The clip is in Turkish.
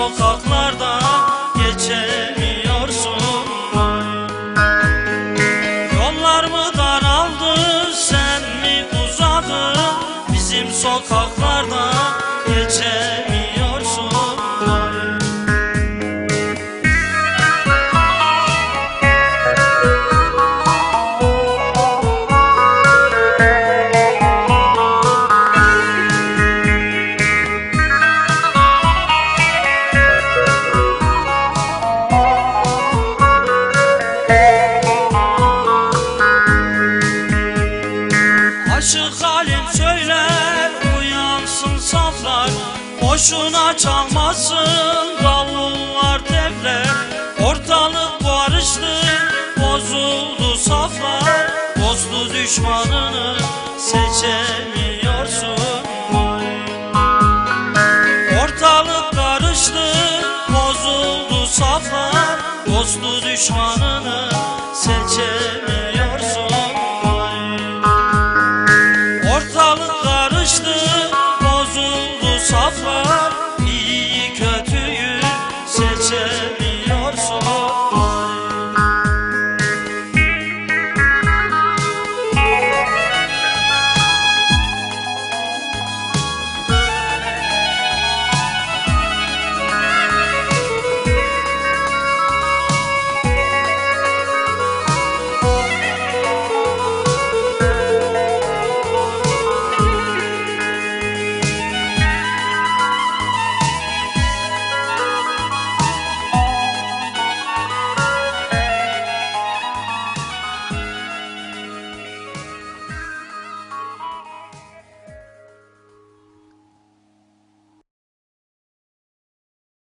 sokaklarda geçemiyorsun. Yollar mı daraldı sen mi uzadı bizim sokaklarda geçemiyorsun. Aşık halim söyler uyansın saflar. Boşuna çalmasın davullar tefler Ortalık karıştı bozuldu saflar. Bozdu düşmanını seçemiyorsun. Ortalık karıştı bozuldu saflar. Bozdu düşmanını seçemiyorsun one